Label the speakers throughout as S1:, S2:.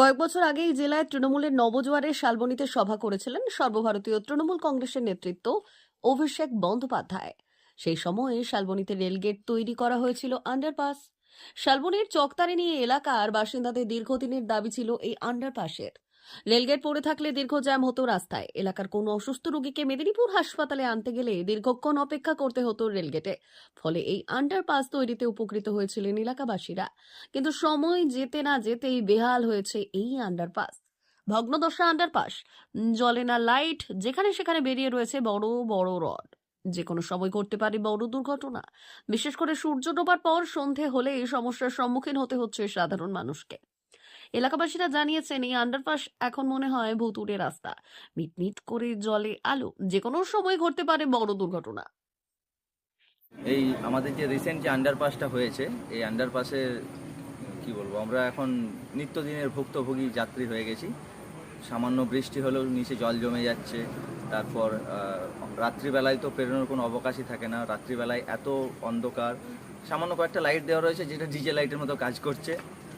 S1: কয়েক বছর আগেই জেলায় তৃণমূলের নবজোয়ারের শালবনীতে সভা করেছিলেন সর্বভারতীয় তৃণমূল কংগ্রেসের নেতৃত্ব অভিষেক বন্দ্যোপাধ্যায়। সেই সময়ে শালবনীতে রেলগেট তৈরি করা হয়েছিল আন্ডারপাস। শালবনীর চকতারিনী এলাকার বাসিন্দাদের দীর্ঘদিনের দাবি ছিল এই আন্ডারপাসের। রেলগেট পড়ে থাকলে দীর্ঘ জ্যাম হতো রাস্তায়। এলাকার কোনো অসুস্থ রোগীকে মেদিনীপুর হাসপাতালে আনতে গেলে দীর্ঘক্ষণ অপেক্ষা করতে হতো রেলগেটে। ফলে এই আন্ডারপাস তৈরিতে উপকৃত হয়েছিলেন এলাকাবাসীরা। কিন্তু সময় যেতে না যেতেই বেহাল হয়েছে এই আন্ডারপাস ভগ্নদশা আন্ডারপাস জলে না লাইট যেখানে সেখানে বেরিয়ে রয়েছে বড় বড় রড। যে কোনো সময় ঘটতে পারে বড় দুর্ঘটনা। বিশেষ করে সূর্য ডোবার পর সন্ধে হলে এই সমস্যার সম্মুখীন হতে হচ্ছে সাধারণ মানুষকে। এলাকাবাসীরা জানিয়েছেন, এই আন্ডারপাস এখন মনে হয় ভুতুড়ে রাস্তা। মিটমিট করে জলে আলো যে কোনো সময় ঘটতে পারে বড় দুর্ঘটনা।
S2: এই আমাদের যে রিসেন্ট যে আন্ডারপাসটা হয়েছে, এই আন্ডারপাসে কি বলব, আমরা এখন নিত্যদিনের ভুক্তভোগী যাত্রী হয়ে গেছি। সামান্য বৃষ্টি হলেও নিচে জল জমে যাচ্ছে। তারপর রাত্রিবেলায় তো পেরোনোর কোনো অবকাশই থাকে না। রাত্রিবেলায় এত অন্ধকার। সামান্য কয়েকটা লাইট দেওয়া রয়েছে, যেটা ডিজে লাইটের মতো কাজ করছে।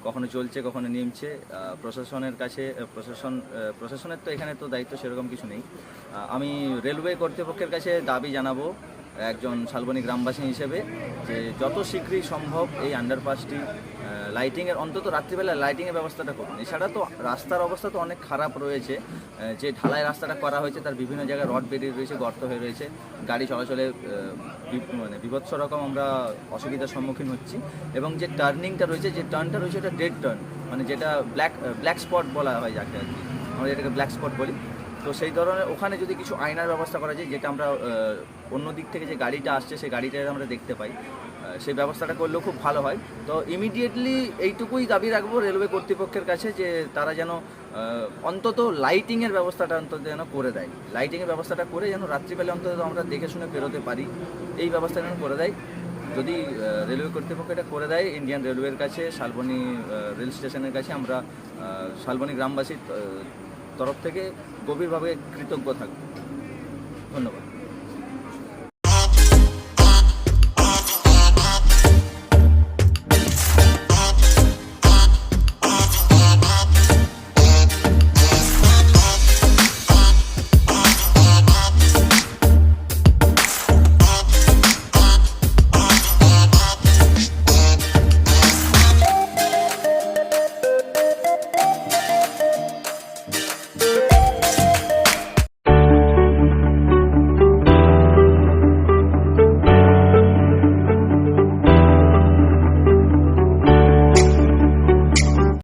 S2: কখনো চলছে, কখনো নেমছে প্রশাসনের কাছে প্রশাসন প্রশাসনের তো এখানে তো দায়িত্ব সেরকম কিছু নেই। আমি রেলওয়ে কর্তৃপক্ষের কাছে দাবি জানাব একজন শালবনী গ্রামবাসী হিসেবে যে যত শীঘ্রই সম্ভব এই আন্ডারপাসটি লাইটিংয়ের অন্তত রাত্রিবেলা লাইটিংয়ের ব্যবস্থাটা করুন। এছাড়া তো রাস্তার অবস্থা তো অনেক খারাপ রয়েছে। যে ঢালাই রাস্তাটা করা হয়েছে, তার বিভিন্ন জায়গায় রড বেরিয়ে রয়েছে, গর্ত হয়ে রয়েছে। গাড়ি চলাচলে মানে বিভৎস রকম আমরা অসুবিধার সম্মুখীন হচ্ছি। এবং যে টার্নিংটা রয়েছে, যে টার্নটা রয়েছে, ওটা ডেড টার্ন মানে যেটা ব্ল্যাক ব্ল্যাক স্পট বলা হয় যাকে আর কি। আমরা যেটাকে ব্ল্যাক স্পট বলি। তো সেই ধরনের ওখানে যদি কিছু আয়নার ব্যবস্থা করা যায় যেটা আমরা অন্য দিক থেকে যে গাড়িটা আসছে সেই গাড়িটা আমরা দেখতে পাই সেই ব্যবস্থাটা করলেও খুব ভালো হয়। তো ইমিডিয়েটলি এইটুকুই দাবি রাখব রেলওয়ে কর্তৃপক্ষের কাছে যে তারা যেন অন্তত লাইটিংয়ের ব্যবস্থাটা অন্তত যেন করে দেয়। লাইটিংয়ের ব্যবস্থাটা করে যেন রাত্রিবেলা অন্তত আমরা দেখে শুনে বেরোতে পারি। এই ব্যবস্থা যেন করে দেয়। যদি রেলওয়ে কর্তৃপক্ষ এটা করে দেয় ইন্ডিয়ান রেলওয়ের কাছে শালবনী রেল স্টেশনের কাছে আমরা শালবনী গ্রামবাসীর আহ, তরফ থেকে গভীরভাবে কৃতজ্ঞ থাকব। ধন্যবাদ।